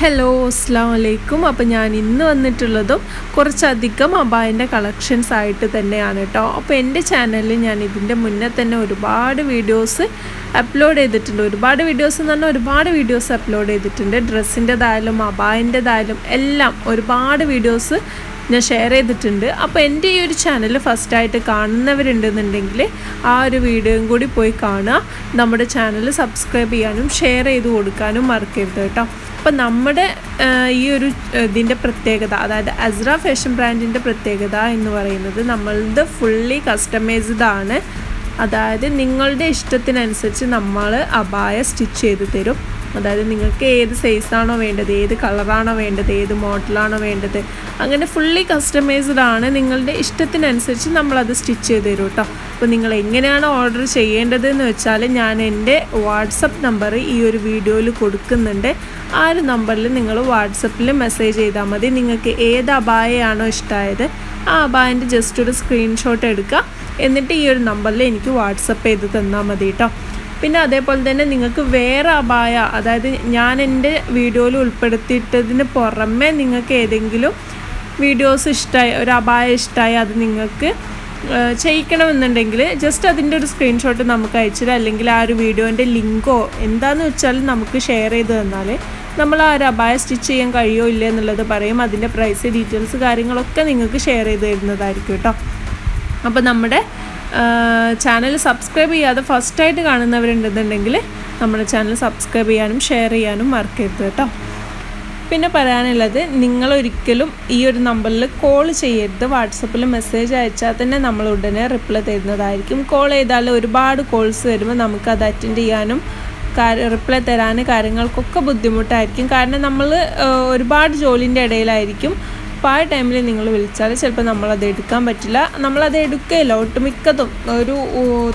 Hello അസ്സാം വലൈക്കും അപ്പോൾ ഞാൻ ഇന്ന് വന്നിട്ടുള്ളതും കുറച്ചധികം അബായന്റെ കളക്ഷൻസ് ആയിട്ട് തന്നെയാണ് കേട്ടോ അപ്പോൾ എന്റെ ചാനലിൽ ഞാൻ ഇതിന്റെ മുന്നേ തന്നെ ഒരുപാട് വീഡിയോസ് അപ്ലോഡ് ചെയ്തിട്ടുണ്ട്. ഒരുപാട് വീഡിയോസ് എന്ന് പറഞ്ഞാൽ ഒരുപാട് വീഡിയോസ് അപ്ലോഡ് ചെയ്തിട്ടുണ്ട്. ഡ്രസ്സിന്റെതായാലും അബായന്റെതായാലും എല്ലാം ഒരുപാട് വീഡിയോസ് ഞാൻ ഷെയർ ചെയ്തിട്ടുണ്ട്. അപ്പോൾ എന്റെ ഈ ഒരു ചാനൽ ഫസ്റ്റായിട്ട് കാണുന്നവരുണ്ടെന്നുണ്ടെങ്കിൽ ആ ഒരു വീഡിയോയും കൂടി പോയി കാണുക. നമ്മുടെ ചാനൽ സബ്സ്ക്രൈബ് ചെയ്യാനും ഷെയർ ചെയ്ത് കൊടുക്കാനും മറക്കരുത് കേട്ടോ. അപ്പോൾ നമ്മുടെ ഈ ഒരു ഇതിന്റെ പ്രത്യേകത അതായത് അസ്ര ഫാഷൻ ബ്രാൻഡിന്റെ പ്രത്യേകത എന്ന് പറയുന്നത് നമ്മളുടെ ഫുള്ളി കസ്റ്റമൈസ്ഡ് ആണ്. അതായത് നിങ്ങളുടെ ഇഷ്ടത്തിനനുസരിച്ച് നമ്മൾ അബായ സ്റ്റിച്ച് ചെയ്ത് തരും. അതായത് നിങ്ങൾക്ക് ഏത് സൈസാണോ വേണ്ടത് ഏത് കളറാണോ വേണ്ടത് ഏത് മോഡലാണോ വേണ്ടത് അങ്ങനെ ഫുള്ളി കസ്റ്റമൈസ്ഡ് ആണ് നിങ്ങളുടെ ഇഷ്ടത്തിനനുസരിച്ച് നമ്മളത് സ്റ്റിച്ച് ചെയ്ത് തരും കേട്ടോ അപ്പോൾ നിങ്ങൾ എങ്ങനെയാണ് ഓർഡർ ചെയ്യേണ്ടത് എന്ന് വെച്ചാൽ ഞാൻ എന്റെ വാട്സപ്പ് നമ്പർ ഈ ഒരു വീഡിയോയിൽ കൊടുക്കുന്നുണ്ട്. ആ ഒരു നമ്പറിൽ നിങ്ങൾ വാട്സപ്പിൽ മെസ്സേജ് ചെയ്താൽ മതി. നിങ്ങൾക്ക് ഏത് അബായയാണോ ഇഷ്ടമായത് ആ അബായന്റെ ജസ്റ്റ് ഒരു സ്ക്രീൻഷോട്ട് എടുക്കുക എന്നിട്ട് ഈ ഒരു നമ്പറിൽ എനിക്ക് വാട്സപ്പ് ചെയ്ത് തന്നാൽ മതി കേട്ടോ പിന്നെ അതേപോലെ തന്നെ നിങ്ങൾക്ക് വേറെ അപായ അതായത് ഞാൻ എന്റെ വീഡിയോയിൽ ഉൾപ്പെടുത്തിയിട്ടതിന് പുറമെ നിങ്ങൾക്ക് ഏതെങ്കിലും വീഡിയോസ് ഇഷ്ടമായി ഒരു അബായ ഇഷ്ടമായി അത് നിങ്ങൾക്ക് ചെയ്യിക്കണമെന്നുണ്ടെങ്കിൽ ജസ്റ്റ് അതിന്റെ ഒരു സ്ക്രീൻഷോട്ട് നമുക്ക് അയച്ചിട്ട് അല്ലെങ്കിൽ ആ ഒരു വീഡിയോന്റെ ലിങ്കോ എന്താണെന്ന് വെച്ചാൽ നമുക്ക് ഷെയർ ചെയ്ത് തന്നാൽ നമ്മൾ ആ ഒരു അബായ സ്റ്റിച്ച് ചെയ്യാൻ കഴിയോ ഇല്ല എന്നുള്ളത് പറയും. അതിന്റെ പ്രൈസ് ഡീറ്റെയിൽസ് കാര്യങ്ങളൊക്കെ നിങ്ങൾക്ക് ഷെയർ ചെയ്ത് തരുന്നതായിരിക്കും കേട്ടോ. അപ്പോൾ നമ്മുടെ ചാനൽ സബ്സ്ക്രൈബ് ചെയ്യാതെ ഫസ്റ്റായിട്ട് കാണുന്നവരുണ്ടെന്നുണ്ടെങ്കിൽ നമ്മുടെ ചാനൽ സബ്സ്ക്രൈബ് ചെയ്യാനും ഷെയർ ചെയ്യാനും മറക്കരുത് കേട്ടോ. പിന്നെ പറയാനുള്ളത് നിങ്ങളൊരിക്കലും ഈ ഒരു നമ്പറിൽ കോൾ ചെയ്യരുത്. വാട്സപ്പിൽ മെസ്സേജ് അയച്ചാൽ തന്നെ നമ്മൾ ഉടനെ റിപ്ലൈ തരുന്നതായിരിക്കും. കോൾ ചെയ്താൽ ഒരുപാട് കോൾസ് വരുമ്പോൾ നമുക്ക് അത് അറ്റൻഡ് ചെയ്യാനും റിപ്ലൈ തരാനും കാര്യങ്ങൾക്കൊക്കെ ബുദ്ധിമുട്ടായിരിക്കും. കാരണം നമ്മൾ ഒരുപാട് ജോലിന്റെ ഇടയിലായിരിക്കും. അപ്പോൾ ആ ടൈമിൽ നിങ്ങൾ വിളിച്ചാൽ ചിലപ്പോൾ നമ്മളത് എടുക്കാൻ പറ്റില്ല. നമ്മളത് എടുക്കുകയില്ല ഒട്ടുമിക്കതും ഒരു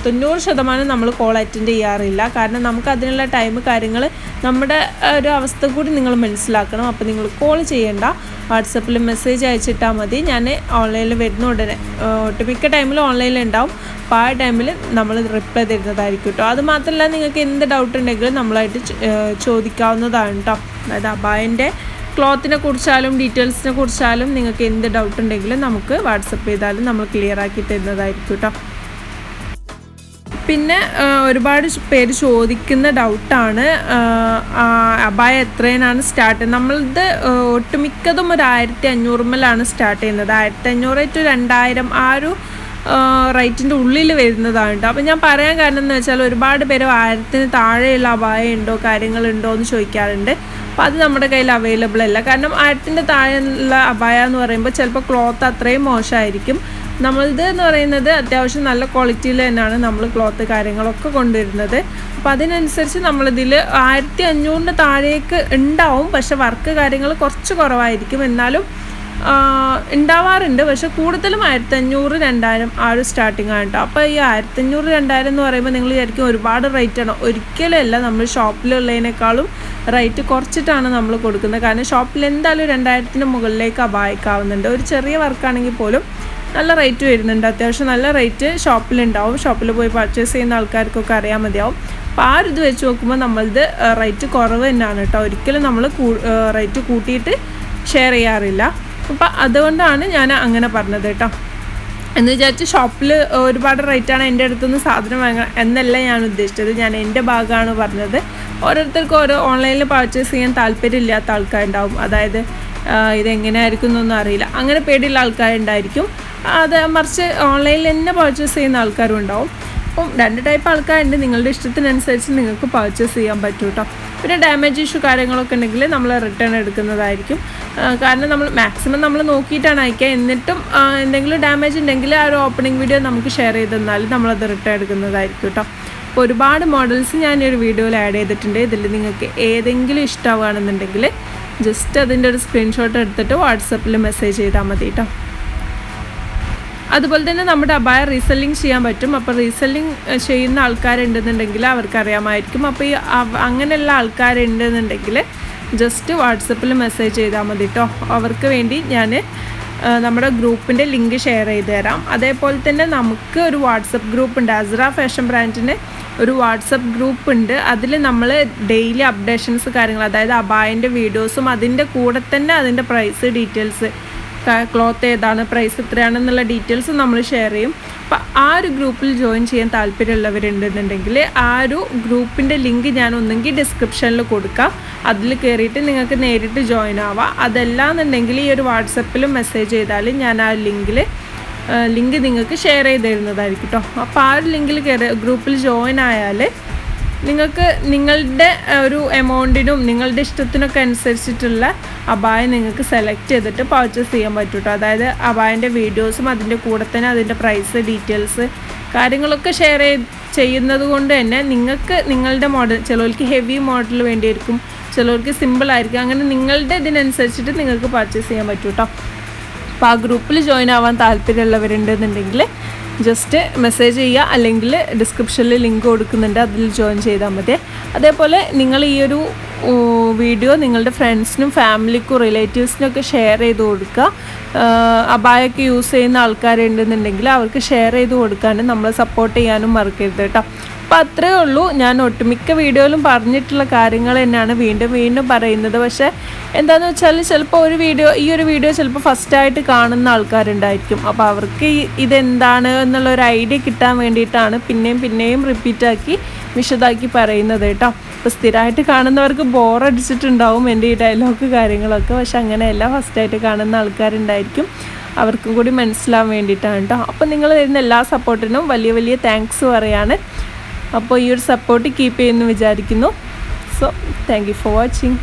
തൊണ്ണൂറ് ശതമാനം നമ്മൾ കോൾ അറ്റൻഡ് ചെയ്യാറില്ല. കാരണം നമുക്ക് അതിനുള്ള ടൈം കാര്യങ്ങൾ നമ്മുടെ ഒരു അവസ്ഥ കൂടി നിങ്ങൾ മനസ്സിലാക്കണം. അപ്പോൾ നിങ്ങൾ കോൾ ചെയ്യേണ്ട. വാട്സപ്പിൽ മെസ്സേജ് അയച്ചിട്ടാൽ മതി. ഞാൻ ഓൺലൈനിൽ വരുന്ന ഉടനെ ഒട്ടുമിക്ക ടൈമിൽ ഓൺലൈനിൽ ഉണ്ടാവും അപ്പോൾ ആ ടൈമിൽ നമ്മൾ റിപ്ലൈ തരുന്നതായിരിക്കും കേട്ടോ അത് മാത്രമല്ല നിങ്ങൾക്ക് എന്ത് ഡൗട്ട് ഉണ്ടെങ്കിലും നമ്മളായിട്ട് ചോദിക്കാവുന്നതാണ് കേട്ടോ അതായത് അബായന്റെ ക്ലോത്തിനെ കുറിച്ചാലും ഡീറ്റെയിൽസിനെ കുറിച്ചാലും നിങ്ങൾക്ക് എന്ത് ഡൗട്ട് ഉണ്ടെങ്കിലും നമുക്ക് വാട്സപ്പ് ചെയ്താലും നമ്മൾ ക്ലിയർ ആക്കി തരുന്നതായിരിക്കും കേട്ടോ പിന്നെ ഒരുപാട് പേര് ചോദിക്കുന്ന ഡൗട്ടാണ് അബായ എത്രയാണ് സ്റ്റാർട്ട് നമ്മളത് ഒട്ടുമിക്കതും ഒരു ആയിരത്തി അഞ്ഞൂറുമ്മലാണ് സ്റ്റാർട്ട് ചെയ്യുന്നത്. ആയിരത്തി അഞ്ഞൂറ് ടു രണ്ടായിരം ആ ഒരു റേറ്റിന്റെ ഉള്ളിൽ വരുന്നതാണ് കേട്ടോ അപ്പം ഞാൻ പറയാൻ കാരണം എന്ന് വെച്ചാൽ ഒരുപാട് പേര് ആയിരത്തിന് താഴെയുള്ള അപായം ഉണ്ടോ കാര്യങ്ങളുണ്ടോ എന്ന് ചോദിക്കാറുണ്ട്. അപ്പോൾ അത് നമ്മുടെ കയ്യിൽ അവൈലബിൾ അല്ല. കാരണം ആയിരത്തിന്റെ താഴെയുള്ള അപായ എന്ന് പറയുമ്പോൾ ചിലപ്പോൾ ക്ലോത്ത് അത്രയും മോശമായിരിക്കും. നമ്മളത് എന്ന് പറയുന്നത് അത്യാവശ്യം നല്ല ക്വാളിറ്റിയിൽ തന്നെയാണ് നമ്മൾ ക്ലോത്ത് കാര്യങ്ങളൊക്കെ കൊണ്ടുവരുന്നത്. അപ്പോൾ അതിനനുസരിച്ച് നമ്മളിതിൽ ആയിരത്തി അഞ്ഞൂറിന്റെ താഴേക്ക് ഉണ്ടാവും. പക്ഷെ വർക്ക് കാര്യങ്ങൾ കുറച്ച് കുറവായിരിക്കും. എന്നാലും ഉണ്ടാവാറുണ്ട് പക്ഷെ കൂടുതലും ആയിരത്തി അഞ്ഞൂറ് രണ്ടായിരം ആ ഒരു സ്റ്റാർട്ടിംഗ് ആണ് കേട്ടോ അപ്പോൾ ഈ ആയിരത്തി അഞ്ഞൂറ് രണ്ടായിരം എന്ന് പറയുമ്പോൾ നിങ്ങൾ വിചാരിക്കും ഒരുപാട് റേറ്റ് ആണ്. ഒരിക്കലല്ല നമ്മൾ ഷോപ്പിലുള്ളതിനേക്കാളും റേറ്റ് കുറച്ചിട്ടാണ് നമ്മൾ കൊടുക്കുന്നത്. കാരണം ഷോപ്പിൽ എന്തായാലും രണ്ടായിരത്തിന് മുകളിലേക്ക് അപായിക്കാവുന്നുണ്ട്. ഒരു ചെറിയ വർക്കാണെങ്കിൽ പോലും നല്ല റേറ്റ് വരുന്നുണ്ട്. അത്യാവശ്യം നല്ല റേറ്റ് ഷോപ്പിലുണ്ടാവും. ഷോപ്പിൽ പോയി പർച്ചേസ് ചെയ്യുന്ന ആൾക്കാർക്കൊക്കെ അറിയാൻ മതിയാവും. അപ്പോൾ ആ ഒരു ഇത് വെച്ച് നോക്കുമ്പോൾ നമ്മളത് റേറ്റ് കുറവ് തന്നെയാണ് കേട്ടോ ഒരിക്കലും നമ്മൾ റേറ്റ് കൂട്ടിയിട്ട് ഷെയർ ചെയ്യാറില്ല. അപ്പം അതുകൊണ്ടാണ് ഞാൻ അങ്ങനെ പറഞ്ഞത് കേട്ടോ. എന്ന് വിചാരിച്ച് ഷോപ്പിൽ ഒരുപാട് റേറ്റാണ് എന്റെ അടുത്തുനിന്ന് സാധനം വാങ്ങുക എന്നല്ല ഞാൻ ഉദ്ദേശിച്ചത്. ഞാൻ എന്റെ ഭാഗമാണ് പറഞ്ഞത്. ഓരോരുത്തർക്കും ഓരോ ഓൺലൈനിൽ പർച്ചേസ് ചെയ്യാൻ താല്പര്യമില്ലാത്ത ആൾക്കാരുണ്ടാവും. അതായത് ഇതെങ്ങനെയായിരിക്കും എന്നൊന്നും അറിയില്ല. അങ്ങനെ പേടിയുള്ള ആൾക്കാരുണ്ടായിരിക്കും. അത് മറിച്ച് ഓൺലൈനിൽ തന്നെ പർച്ചേസ് ചെയ്യുന്ന ആൾക്കാരും ഉണ്ടാവും. അപ്പം രണ്ട് ടൈപ്പ് ആൾക്കാരുണ്ട്. നിങ്ങളുടെ ഇഷ്ടത്തിനനുസരിച്ച് നിങ്ങൾക്ക് പർച്ചേസ് ചെയ്യാൻ പറ്റും കേട്ടോ പിന്നെ ഡാമേജ് ഇഷ്യൂ കാര്യങ്ങളൊക്കെ ഉണ്ടെങ്കിൽ നമ്മൾ റിട്ടേൺ എടുക്കുന്നതായിരിക്കും. കാരണം നമ്മൾ മാക്സിമം നമ്മൾ നോക്കിയിട്ടാണ് അയക്കുക. എന്നിട്ടും എന്തെങ്കിലും ഡാമേജ് ഉണ്ടെങ്കിൽ ആ ഒരു ഓപ്പണിംഗ് വീഡിയോ നമുക്ക് ഷെയർ ചെയ്ത് തന്നാൽ നമ്മളത് റിട്ടേൺ എടുക്കുന്നതായിരിക്കും കേട്ടോ. അപ്പോൾ ഒരുപാട് മോഡൽസ് ഞാൻ ഒരു വീഡിയോയിൽ ആഡ് ചെയ്തിട്ടുണ്ട്. ഇതിൽ നിങ്ങൾക്ക് ഏതെങ്കിലും ഇഷ്ടമാണെന്നുണ്ടെങ്കിൽ ജസ്റ്റ് അതിന്റെ ഒരു സ്ക്രീൻഷോട്ട് എടുത്തിട്ട് വാട്സപ്പിൽ മെസ്സേജ് ചെയ്താൽ മതി കേട്ടോ. അതുപോലെ തന്നെ നമ്മുടെ അബായ റീസെല്ലിംഗ് ചെയ്യാൻ പറ്റും. അപ്പോൾ റീസെല്ലിംഗ് ചെയ്യുന്ന ആൾക്കാരുണ്ടെന്നുണ്ടെങ്കിൽ അവർക്ക് അറിയാമായിരിക്കും അപ്പോൾ ഈ അങ്ങനെയുള്ള ആൾക്കാരുണ്ടെന്നുണ്ടെങ്കിൽ ജസ്റ്റ് വാട്സപ്പിൽ മെസ്സേജ് ചെയ്താൽ മതി കേട്ടോ അവർക്ക് വേണ്ടി ഞാൻ നമ്മുടെ ഗ്രൂപ്പിന്റെ ലിങ്ക് ഷെയർ ചെയ്ത് തരാം. അതേപോലെ തന്നെ നമുക്ക് ഒരു വാട്സപ്പ് ഗ്രൂപ്പ് ഉണ്ട്. അസ്ര ഫാഷൻ ബ്രാൻഡിന് ഒരു വാട്സപ്പ് ഗ്രൂപ്പ് ഉണ്ട്. അതിൽ നമ്മൾ ഡെയിലി അപ്ഡേഷൻസ് കാര്യങ്ങൾ അതായത് അബായന്റെ വീഡിയോസും അതിന്റെ കൂടെ തന്നെ അതിന്റെ പ്രൈസ് ഡീറ്റെയിൽസ് ക്ലോത്ത് ഏതാണ് പ്രൈസ് എത്രയാണെന്നുള്ള ഡീറ്റെയിൽസ് നമ്മൾ ഷെയർ ചെയ്യും. അപ്പോൾ ആ ഒരു ഗ്രൂപ്പിൽ ജോയിൻ ചെയ്യാൻ താല്പര്യമുള്ളവരുണ്ടെന്നുണ്ടെങ്കിൽ ആ ഒരു ഗ്രൂപ്പിന്റെ ലിങ്ക് ഞാൻ ഒന്നെങ്കിൽ ഡിസ്ക്രിപ്ഷനിൽ കൊടുക്കാം. അതിൽ കയറിയിട്ട് നിങ്ങൾക്ക് നേരിട്ട് ജോയിൻ ആവാം. അതല്ലാന്നുണ്ടെങ്കിൽ ഈ ഒരു വാട്സപ്പിൽ മെസ്സേജ് ചെയ്താൽ ഞാൻ ആ ലിങ്കിൽ ലിങ്ക് നിങ്ങൾക്ക് ഷെയർ ചെയ്ത് തരുന്നതായിരിക്കും കേട്ടോ അപ്പോൾ ആ ഒരു ലിങ്കിൽ കയറി ഗ്രൂപ്പിൽ ജോയിൻ ആയാൽ നിങ്ങൾക്ക് നിങ്ങളുടെ ഒരു എമൗണ്ടിനും നിങ്ങളുടെ ഇഷ്ടത്തിനൊക്കെ അനുസരിച്ചിട്ടുള്ള അബായ നിങ്ങൾക്ക് സെലക്ട് ചെയ്തിട്ട് പർച്ചേസ് ചെയ്യാൻ പറ്റും കേട്ടോ അതായത് അബായന്റെ വീഡിയോസും അതിന്റെ കൂടെ തന്നെ അതിന്റെ പ്രൈസ് ഡീറ്റെയിൽസ് കാര്യങ്ങളൊക്കെ ഷെയർ ചെയ്യുന്നത് കൊണ്ട് തന്നെ നിങ്ങൾക്ക് നിങ്ങളുടെ മോഡൽ ചിലവർക്ക് ഹെവി മോഡൽ വേണ്ടിയിരിക്കും ചിലവർക്ക് സിമ്പിൾ ആയിരിക്കും. അങ്ങനെ നിങ്ങളുടെ ഇതിനനുസരിച്ചിട്ട് നിങ്ങൾക്ക് പർച്ചേസ് ചെയ്യാൻ പറ്റും കേട്ടോ അപ്പോൾ ആ ഗ്രൂപ്പിൽ ജോയിൻ ആവാൻ താല്പര്യമുള്ളവരുണ്ടെന്നുണ്ടെങ്കിൽ ജസ്റ്റ് മെസ്സേജ് ചെയ്യുക. അല്ലെങ്കിൽ ഡിസ്ക്രിപ്ഷനിൽ ലിങ്ക് കൊടുക്കുന്നുണ്ട്. അതിൽ ജോയിൻ ചെയ്താൽ മതി. അതേപോലെ നിങ്ങൾ ഈ ഒരു വീഡിയോ നിങ്ങളുടെ ഫ്രണ്ട്സിനും ഫാമിലിക്കും റിലേറ്റീവ്സിനൊക്കെ ഷെയർ ചെയ്ത് കൊടുക്കുക. അബായൊക്കെ യൂസ് ചെയ്യുന്ന ആൾക്കാരുണ്ടെന്നുണ്ടെങ്കിൽ അവർക്ക് ഷെയർ ചെയ്ത് കൊടുക്കാനും നമ്മളെ സപ്പോർട്ട് ചെയ്യാനും മറക്കരുത് കേട്ടോ. അപ്പോൾ അത്രയേ ഉള്ളൂ. ഞാൻ ഒട്ടുമിക്ക വീഡിയോയിലും പറഞ്ഞിട്ടുള്ള കാര്യങ്ങൾ തന്നെയാണ് വീണ്ടും വീണ്ടും പറയുന്നത്. പക്ഷേ എന്താണെന്ന് വെച്ചാൽ ചിലപ്പോൾ ഒരു വീഡിയോ ഈ ഒരു വീഡിയോ ചിലപ്പോൾ ഫസ്റ്റായിട്ട് കാണുന്ന ആൾക്കാരുണ്ടായിരിക്കും. അപ്പോൾ അവർക്ക് ഇതെന്താണ് എന്നുള്ള ഒരു ഐഡിയ കിട്ടാൻ വേണ്ടിയിട്ടാണ് പിന്നെയും പിന്നെയും റിപ്പീറ്റാക്കി വിശദാക്കി പറയുന്നത് കേട്ടോ. അപ്പോൾ സ്ഥിരമായിട്ട് കാണുന്നവർക്ക് ബോറടിച്ചിട്ടുണ്ടാവും എന്റെ ഈ ഡയലോഗ് കാര്യങ്ങളൊക്കെ. പക്ഷെ അങ്ങനെയല്ല. ഫസ്റ്റായിട്ട് കാണുന്ന ആൾക്കാരുണ്ടായിരിക്കും. അവർക്കും കൂടി മനസ്സിലാവാൻ വേണ്ടിയിട്ടാണ് കേട്ടോ. അപ്പോൾ നിങ്ങൾ തരുന്ന എല്ലാ സപ്പോർട്ടിനും വലിയ വലിയ താങ്ക്സ് പറയാണ്. അപ്പോൾ ഈ ഒരു സപ്പോർട്ട് കീപ്പ് ചെയ്യുമെന്ന് വിചാരിക്കുന്നു. So thank for watching